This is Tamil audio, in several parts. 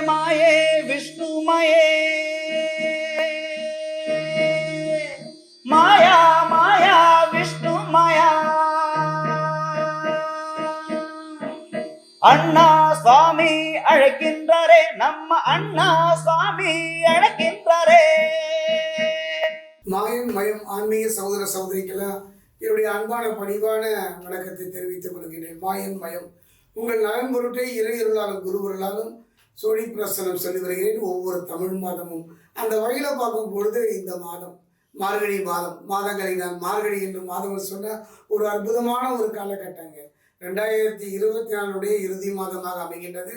மாயே விஷ்ணுமயே. மாயா மாயா விஷ்ணு மாயா அண்ணா சுவாமி அழைக்கின்றாரே நம்ம அண்ணா சுவாமி அழைக்கின்றாரே. மாயம் மயம் ஆன்மீக சகோதர சகோதரிக்கெல்லாம் என்னுடைய அன்பான பணிவான வணக்கத்தை தெரிவித்துக் கொள்கிறேன் மாயன் மயம் உங்கள் நலன் பொருட்டை இறையருளாலும் குருவருளாலும் சோழி பிரசனம் சொல்லி வருகிறேன் ஒவ்வொரு தமிழ் மாதமும். அந்த வகையில் பார்க்கும் பொழுது இந்த மாதம் மார்கழி மாதம் மாதங்களை நான் மார்கழி என்று மாதம் சொன்ன ஒரு அற்புதமான ஒரு காலகட்டங்க. ரெண்டாயிரத்தி இருபத்தி நாலுடைய இறுதி மாதமாக அமைகின்றது.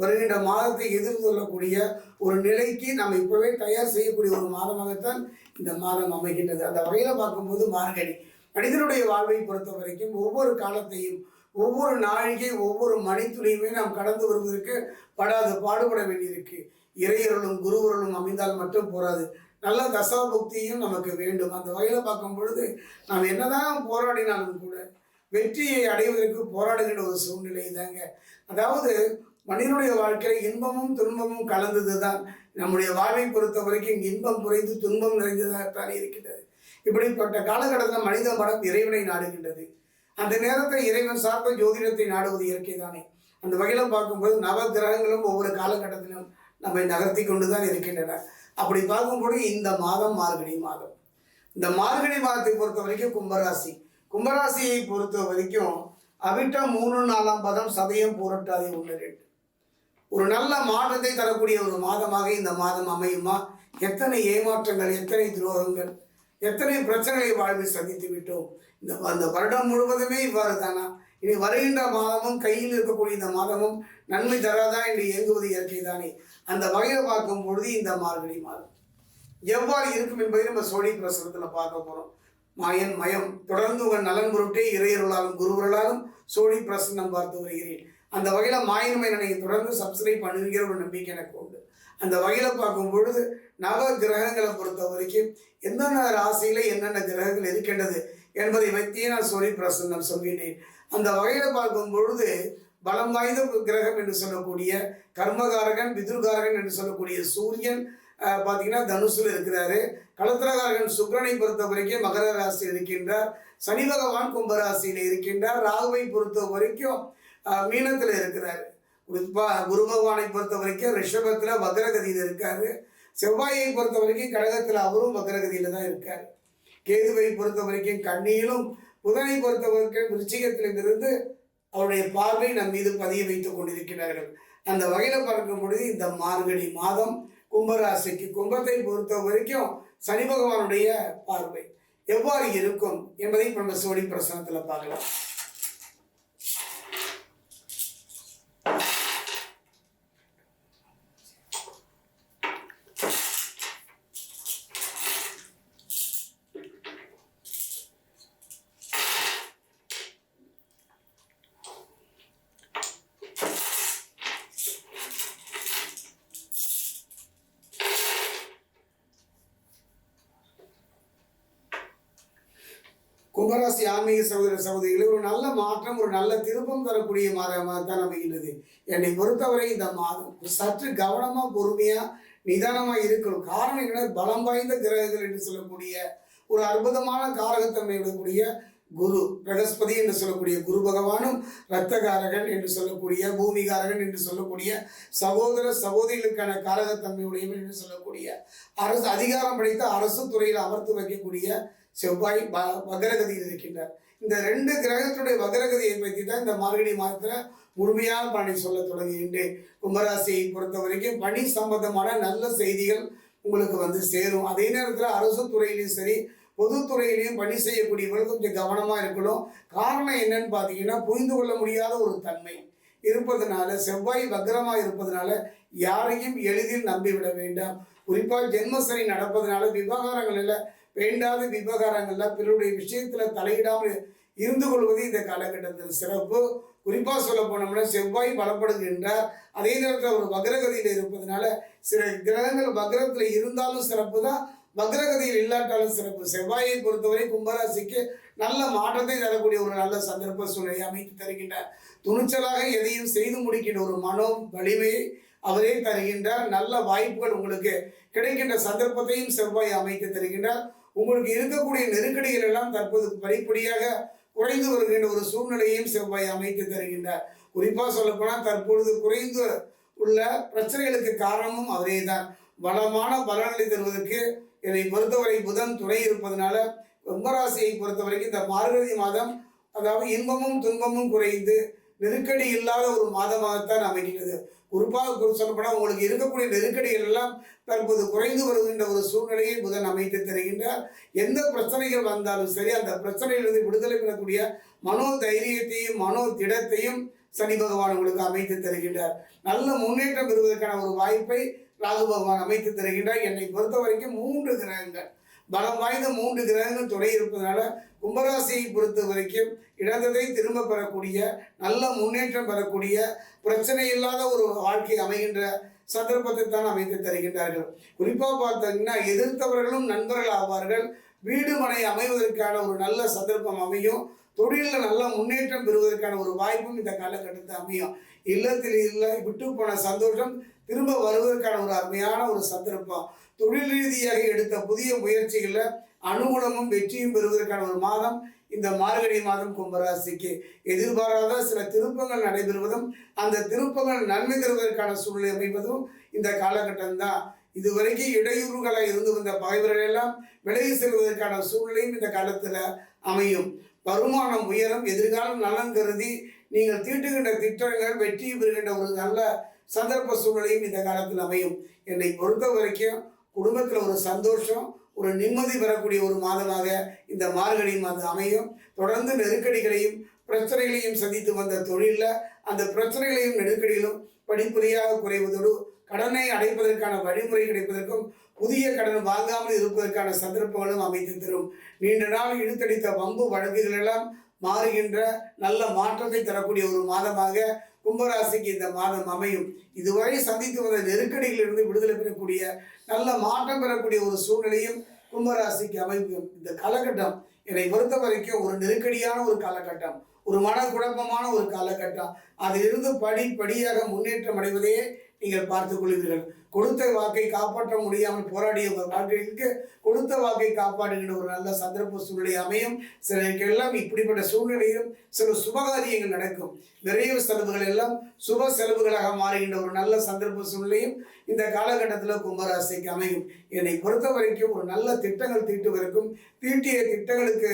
வருகின்ற மாதத்தை எதிர்கொள்ளக்கூடிய ஒரு நிலைக்கு நாம் இப்போவே தயார் செய்யக்கூடிய ஒரு மாதமாகத்தான் இந்த மாதம் அமைகின்றது. அந்த வகையில் பார்க்கும்போது மார்கழி. மனிதனுடைய வாழ்வை பொறுத்த வரைக்கும் ஒவ்வொரு காலத்தையும் ஒவ்வொரு நாழிகை ஒவ்வொரு மணித்துளியுமே நாம் கடந்து வருவதற்கு படாது பாடுபட வேண்டியிருக்கு. இறையருளும் குருவருளும் அமைந்தால் மட்டும் போராது. நல்ல தசாபுக்தியும் நமக்கு வேண்டும். அந்த வகையில் பார்க்கும் பொழுது நாம் என்னதான் போராடினாலும் கூட வெற்றியை அடைவதற்கு போராடுகின்ற ஒரு சூழ்நிலை தாங்க அதாவது மனிதனுடைய வாழ்க்கையில் இன்பமும் துன்பமும் கலந்தது தான் நம்முடைய வாழ்வை பொறுத்த வரைக்கும் இன்பம் குறைந்து துன்பம் நிறைந்ததாகத்தான் இருக்கின்றது. இப்படிப்பட்ட காலகட்டத்தில் மனித மனம் இறைவனை நாடுகின்றது. அந்த நேரத்தில் இறைவன் சார்ந்த ஜோதிடத்தை நாடுவது இயற்கை தானே அந்த வகையில் பார்க்கும்போது நவ கிரகங்களும் ஒவ்வொரு காலகட்டத்திலும் நம்மை நகர்த்தி கொண்டு தான் இருக்கின்றன. அப்படி பார்க்கும்போது இந்த மாதம் மார்கழி மாதம். இந்த மார்கழி மாதத்தை பொறுத்த வரைக்கும் கும்பராசி. கும்பராசியை பொறுத்த வரைக்கும் அவிட்டம் மூணு நாலாம் பதம் சதயம் பூரட்டாதி ஒன்று ரெண்டு. ஒரு நல்ல மாற்றத்தை தரக்கூடிய ஒரு மாதமாக இந்த மாதம் அமையுமா? எத்தனை ஏமாற்றங்கள் எத்தனை துரோகங்கள்? எத்தனை பிரச்சனைகளை வாழ்வில் சந்தித்து விட்டோம்? இந்த அந்த வருடம் முழுவதுமே இவ்வாறு தானா? இனி வருகின்ற மாதமும் கையில் இருக்கக்கூடிய இந்த மாதமும் நன்மை தராதா என்று இயங்குவது இயற்கை தானே அந்த வகையில் பார்க்கும் பொழுது இந்த மார்கழி மாதம். எவ்வாறு இருக்கும் என்பதை நம்ம சோழி பிரசுரத்தில் பார்க்க போகிறோம் மாயன் மயம் தொடர்ந்து உங்கள் நலன் பொருட்டே இறையருளாலும் குருவர்களாலும் சோழி பிரசன்னம் பார்த்து வருகிறேன். அந்த வகையில் மாயன் நீங்கள் தொடர்ந்து சப்ஸ்கிரைப் பண்ணுகிற ஒரு நம்பிக்கை எனக்கு உண்டு. அந்த வகையில் பார்க்கும் பொழுது நவ கிரகங்களை பொறுத்த வரைக்கும் எந்தெந்த ராசியில் என்னென்ன கிரகங்கள் இருக்கின்றது என்பதை வைத்தே நான் சொல்லி பிரசன்னம் சொல்கிறேன் அந்த வகையில் பார்க்கும் பொழுது பலம் வாய்ந்த கிரகம் என்று சொல்லக்கூடிய கர்மகாரகன் பிதுர்காரகன் என்று சொல்லக்கூடிய சூரியன் பார்த்தீங்கன்னா தனுசில் இருக்கிறாரு. களத்திரகாரகன் சுக்கிரனை பொறுத்த வரைக்கும் மகர ராசியில் இருக்கின்றார். சனி பகவான் கும்பராசியில் இருக்கின்றார். ராகுவை பொறுத்த வரைக்கும் மீனத்தில் இருக்கிறார். குரு பகவானை பொறுத்த வரைக்கும் ரிஷபத்தில் வக்ரகதியில் இருக்காரு. செவ்வாயை பொறுத்த வரைக்கும் கடகத்தில் அவரும் வக்ரகதியில் தான் இருக்கார். கேதுவை பொறுத்த வரைக்கும் கண்ணியிலும் புதனை பொறுத்த வரைக்கும் விருச்சிகத்திலிருந்து அவருடைய பார்வை நம் மீது பதிய வைத்துக் கொண்டிருக்கிறார்கள். அந்த வகையில் பார்க்கும் பொழுது இந்த மார்கழி மாதம் கும்பராசிக்கு கும்பத்தை பொறுத்த வரைக்கும் சனி பகவானுடைய பார்வை எவ்வாறு இருக்கும் என்பதை நம்ம சோழி பிரசனத்தில் பார்க்கலாம். கும்பராசி ஆன்மீக சகோதர சகோதரிகளை ஒரு நல்ல மாற்றம் ஒரு நல்ல திருப்பம் தரக்கூடிய மாதமாக தான் அமைகின்றது. என்னை பொறுத்தவரை இந்த மாதம் சற்று கவனமாக பொறுமையாக நிதானமாக இருக்கணும். காரணம் என்ன பலம் வாய்ந்த கிரகங்கள் என்று சொல்லக்கூடிய ஒரு அற்புதமான காரகத்தன்மை விடக்கூடிய குரு பிரகஸ்பதி என்று சொல்லக்கூடிய குரு பகவானும் ரத்தகாரகன் என்று சொல்லக்கூடிய பூமிகாரகன் என்று சொல்லக்கூடிய சகோதர சகோதரிகளுக்கான காரகத்தன்மையுடையவன் என்று சொல்லக்கூடிய அரசு அதிகாரம் படைத்த அரசு துறையில் அமர்த்து வைக்கக்கூடிய செவ்வாய் ப வக்ரகதியில் இருக்கின்றார். இந்த ரெண்டு கிரகத்துடைய வக்ரகதியை பற்றி தான் இந்த மார்கழி மாதத்தில் முழுமையான பணி சொல்ல தொடங்குகின்றேன். கும்பராசியை பொறுத்த வரைக்கும் பணி சம்பந்தமான நல்ல செய்திகள் உங்களுக்கு வந்து சேரும். அதே நேரத்தில் அரசு துறையிலையும் சரி பொதுத்துறையிலையும் பணி செய்யக்கூடியவர்கள் கொஞ்சம் கவனமாக இருக்கணும். காரணம் என்னன்னு பார்த்தீங்கன்னா புரிந்து கொள்ள முடியாத ஒரு தன்மை. இருப்பதனால செவ்வாய் வக்ரமாக இருப்பதனால யாரையும் எளிதில் நம்பிவிட வேண்டாம். குறிப்பாக ஜென்மசனி நடப்பதனால விவகாரங்களில் வேண்டாத விவகாரங்கள்ல பிறருடைய விஷயத்துல தலையிடாமல் இருந்து கொள்வது இந்த காலகட்டத்தில் சிறப்பு. குறிப்பாக சொல்ல போனோம்னா செவ்வாய் பலப்படுகின்றார் அதே நேரத்தில் ஒரு வக்ரகதியில் இருப்பதனால சில கிரகங்கள் வக்ரத்தில் இருந்தாலும் சிறப்பு தான் வக்ரகதியில் இல்லாட்டாலும் சிறப்பு. செவ்வாயை பொறுத்தவரை கும்பராசிக்கு நல்ல மாற்றத்தை தரக்கூடிய ஒரு நல்ல சந்தர்ப்ப சூழலை அமைத்து தருகின்றார். துணிச்சலாக எதையும் செய்து முடிக்கின்ற ஒரு மனோ வலிமையை அவரே தருகின்றார். நல்ல வாய்ப்புகள் உங்களுக்கு கிடைக்கின்ற சந்தர்ப்பத்தையும் செவ்வாய் அமைத்து தருகின்றார். உங்களுக்கு இருக்கக்கூடிய நெருக்கடிகள் எல்லாம் தற்போது படிப்படியாக குறைந்து வருகின்ற ஒரு சூழ்நிலையையும் செவ்வாய் அமைத்து தருகின்றார். குறிப்பாக சொல்லப்போனால் தற்பொழுது குறைந்து உள்ள பிரச்சனைகளுக்கு காரணமும் அவரே தான் வளமான பலனளி தருவதற்கு என்னை பொறுத்தவரை புதன் துணை இருப்பதனால கும்பராசியை பொறுத்தவரைக்கும் இந்த மார்கழி மாதம் அதாவது இன்பமும் துன்பமும் குறைந்து நெருக்கடி இல்லாத ஒரு மாதமாகத்தான் அமைகிறது குறிப்பாக குறி சொல்லப்போனால் உங்களுக்கு இருக்கக்கூடிய நெருக்கடிகள் எல்லாம் தற்போது குறைந்து வருகின்ற ஒரு சூழ்நிலையை புதன் அமைத்து தருகின்றார். எந்த பிரச்சனைகள் வந்தாலும் சரி அந்த பிரச்சனையிலிருந்து விடுதலை பெறக்கூடிய மனோ தைரியத்தையும் மனோ திடத்தையும் சனி பகவான் உங்களுக்கு அமைத்து தருகின்றார். நல்ல முன்னேற்றம் பெறுவதற்கான ஒரு வாய்ப்பை ராகு பகவான் அமைத்து தருகின்றார். என்னை பொறுத்த வரைக்கும் மூன்று கிரகங்கள். பலம் வாய்ந்த மூன்று கிரகங்கள் துணை இருப்பதனால கும்பராசியை பொறுத்த வரைக்கும் இழந்ததை திரும்ப பெறக்கூடிய நல்ல முன்னேற்றம் பெறக்கூடிய பிரச்சனை இல்லாத ஒரு வாழ்க்கை அமைகின்ற சந்தர்ப்பத்தை தான் அமைத்து தருகின்றார்கள். குறிப்பாக பார்த்தீங்கன்னா எதிர்த்தவர்களும் நண்பர்கள் ஆவார்கள். வீடு மனை அமைவதற்கான ஒரு நல்ல சந்தர்ப்பம் அமையும். தொழிலில் நல்ல முன்னேற்றம் பெறுவதற்கான ஒரு வாய்ப்பும் இந்த காலகட்டத்தில் அமையும். இல்லத்தில் இல்லை விட்டு போன சந்தோஷம் திரும்ப வருவதற்கான ஒரு அருமையான ஒரு சந்தர்ப்பம். தொழில் ரீதியாக எடுத்த புதிய முயற்சிகளில் அனுகூலமும் வெற்றியும் பெறுவதற்கான ஒரு மாதம் இந்த மார்கழி மாதம் கும்பராசிக்கு. எதிர்பாராத சில திருப்பங்கள் நடைபெறுவதும் அந்த திருப்பங்கள் நன்மை தருவதற்கான சூழ்நிலை அமைவதும் இந்த காலகட்டம் தான் இதுவரைக்கும் இடையூறுகளாக இருந்து வந்த பகைவர்கள் எல்லாம் விலகி செல்வதற்கான சூழ்நிலையும் இந்த காலத்தில் அமையும். வருமானம் உயரும் எதிர்காலம் நலன் கருதி நீங்கள் தீட்டுகின்ற திட்டங்கள் வெற்றி பெறுகின்ற ஒரு நல்ல சந்தர்ப்ப சூழ்நிலையும் இந்த காலத்தில் அமையும். என்னை பொறுத்த வரைக்கும் குடும்பத்தில் ஒரு சந்தோஷம் ஒரு நிம்மதி பெறக்கூடிய ஒரு மாதமாக இந்த மார்கழி மாதம் அமையும். தொடர்ந்து நெருக்கடிகளையும் பிரச்சனைகளையும் சந்தித்து வந்த தொழிலில் அந்த பிரச்சனைகளையும் நெருக்கடிகளும் படிப்படியாக குறைவதோடு கடனை அடைப்பதற்கான வழிமுறை கிடைப்பதற்கும் புதிய கடன் வாங்காமல் இருப்பதற்கான சந்தர்ப்பங்களும் அமைத்து தரும். நீண்ட நாள் இழுத்தடித்த வம்பு வழக்குகள் எல்லாம் மாறுகின்ற நல்ல மாற்றத்தை தரக்கூடிய ஒரு மாதமாக கும்பராசிக்கு இந்த மாதம் அமையும். இதுவரை சந்தித்து வந்த நெருக்கடிகளிலிருந்து விடுதலை பெறக்கூடிய நல்ல மாற்றம் பெறக்கூடிய ஒரு சூழ்நிலையும் கும்பராசிக்கு அமையும். இந்த காலகட்டம் என்னை பொறுத்த வரைக்கும் ஒரு நெருக்கடியான ஒரு காலகட்டம். ஒரு மனக்குழப்பமான ஒரு காலகட்டம். அதிலிருந்து படி படியாக முன்னேற்றம் அடைவதையே நீங்கள் பார்த்துக் கொள்வீர்கள். கொடுத்த வாக்கை காப்பாற்ற முடியாமல் போராடிய உங்கள் வாழ்க்கைக்கு கொடுத்த வாக்கை காப்பாடுகின்ற ஒரு நல்ல சந்தர்ப்ப சூழ்நிலை அமையும். சிலருக்கெல்லாம் இப்படிப்பட்ட சூழ்நிலையிலும் சில சுபகாரியங்கள் நடக்கும். நிறைய செலவுகள் எல்லாம் சுப செலவுகளாக மாறுகின்ற ஒரு நல்ல சந்தர்ப்ப சூழ்நிலையும் இந்த காலகட்டத்தில் கும்பராசிக்கு அமையும். என்னை பொறுத்த வரைக்கும் ஒரு நல்ல திட்டங்கள் தீட்டுவதற்கும் தீட்டிய திட்டங்களுக்கு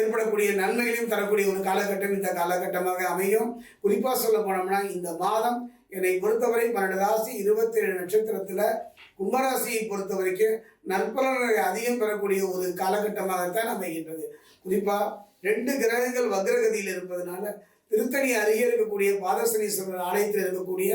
ஏற்படக்கூடிய நன்மைகளையும் தரக்கூடிய ஒரு காலகட்டம் இந்த காலகட்டமாக அமையும். குறிப்பாக சொல்ல போனோம்னா இந்த மாதம் என்னை பொறுத்தவரை பன்னெண்டு ராசி இருபத்தேழு நட்சத்திரத்தில் கும்பராசியை பொறுத்த வரைக்கும் நற்பலன்களை அதிகம் பெறக்கூடிய ஒரு காலகட்டமாகத்தான் அமைகின்றது. குறிப்பாக ரெண்டு கிரகங்கள் வக்ரகதியில் இருப்பதனால திருத்தணி அருகே இருக்கக்கூடிய பாதசனீஸ்வரர் ஆலயத்தில் இருக்கக்கூடிய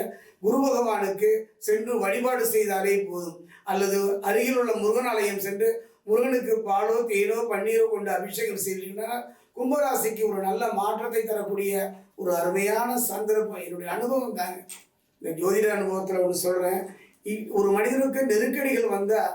குரு பகவானுக்கு சென்று வழிபாடு செய்தாலே போதும். அல்லது அருகில் உள்ள முருகன் ஆலயம் சென்று முருகனுக்கு பாலோ தேனோ பன்னீரோ கொண்டு அபிஷேகம் செய்தீங்கன்னா கும்பராசிக்கு ஒரு நல்ல மாற்றத்தை தரக்கூடிய ஒரு அருமையான சந்தர்ப்பம். என்னுடைய அனுபவம் தாங்க. இந்த ஜோதிட அனுபவத்தில் ஒன்று சொல்கிறேன் ஒரு மனிதனுக்கு நெருக்கடிகள் வந்தால்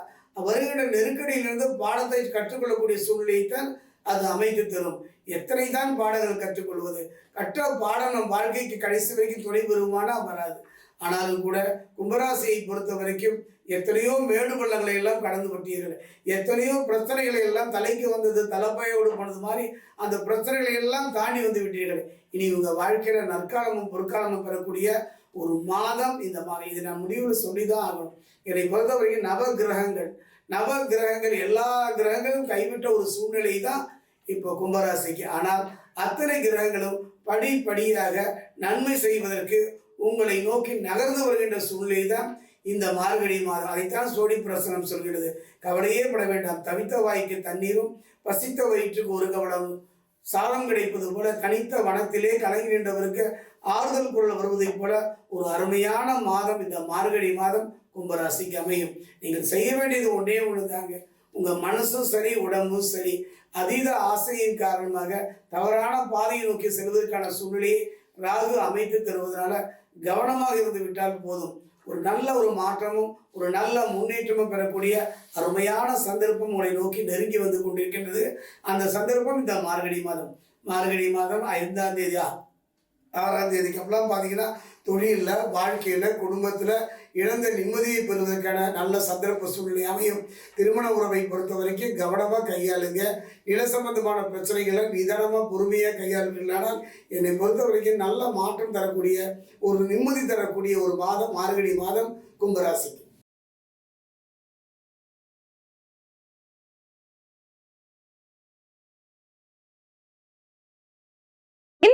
வருகின்ற நெருக்கடியிலிருந்து பாடத்தை கற்றுக்கொள்ளக்கூடிய சூழ்நிலையைத்தான் அது அமைத்து தரும். எத்தனை தான் பாடங்கள் கற்றுக்கொள்வது? கற்ற பாடம் நம் வாழ்க்கைக்கு கடைசி வரைக்கும் துணை பெறுமானா? வராது. ஆனாலும் கூட கும்பராசியை பொறுத்த வரைக்கும் எத்தனையோ மேடு பள்ளங்களை எல்லாம் கடந்து விட்டீர்கள். எத்தனையோ பிரச்சனைகளை எல்லாம் தலைக்கு வந்தது தலைப்பையோடு போனது மாதிரி அந்த பிரச்சனைகளை எல்லாம் தாண்டி வந்து விட்டீர்கள். இனி உங்கள் வாழ்க்கையில் நற்காலமும் பொற்காலமும் பெறக்கூடிய ஒரு மாதம் இந்த மாதம் இதை நான் முடிவில் சொல்லி தான் ஆகணும். என்னை பொறுத்த வரைக்கும் நவ கிரகங்கள் நவ கிரகங்கள் எல்லா கிரகங்களும் கைவிட்ட ஒரு சூழ்நிலை தான் இப்போ கும்பராசிக்கு. ஆனால் அத்தனை கிரகங்களும் படிப்படியாக நன்மை செய்வதற்கு உங்களை நோக்கி நகர்ந்து வருகின்ற சூழ்நிலை தான் இந்த மார்கழி மாதம். அதைத்தான் சோடி பிரசனம் சொல்கிறது கவலையே பட வேண்டாம். தவித்த வாய்க்கு தண்ணீரும் பசித்த வயிற்றுக்கு ஒரு கவலமும் சாதம் கிடைப்பது போல கனித்த வனத்திலே கலங்கி நின்றவருக்கு ஆறுதல் கொள்ள வருவதைப் போல ஒரு அருமையான மாதம் இந்த மார்கழி மாதம் கும்பராசிக்கு அமையும். நீங்கள் செய்ய வேண்டியது ஒன்றே ஒன்று தாங்க. உங்கள் மனசும் சரி உடம்பும் சரி. அதீத ஆசையின் காரணமாக தவறான பாதையை நோக்கி செல்வதற்கான சூழ்நிலையை ராகு அமைத்து தருவதனால கவனமாக இருந்து விட்டால் போதும். ஒரு நல்ல ஒரு மாற்றமும் ஒரு நல்ல முன்னேற்றமும் பெறக்கூடிய அருமையான சந்தர்ப்பம் உங்களை நோக்கி நெருங்கி வந்து கொண்டிருக்கின்றது. அந்த சந்தர்ப்பம் இந்த மார்கழி மாதம். மார்கழி மாதம் ஐந்தாம் தேதியா? ஆறாம் தேதிக்கு அப்புறம் பார்த்தீங்கன்னா தொழிலில் வாழ்க்கையில் குடும்பத்தில் இழந்த நிம்மதியை பெறுவதற்கான நல்ல சந்தர்ப்ப சூழ்நிலை அமையும். திருமண உறவை பொறுத்த வரைக்கும் கவனமாக கையாளுங்க. நில சம்பந்தமான பிரச்சனைகளை நிதானமாக பொறுமையாக கையாளுங்களானால் என்னை பொறுத்த வரைக்கும் நல்ல மாற்றம் தரக்கூடிய ஒரு நிம்மதி தரக்கூடிய ஒரு மாதம் மார்கழி மாதம் கும்பராசிக்கு.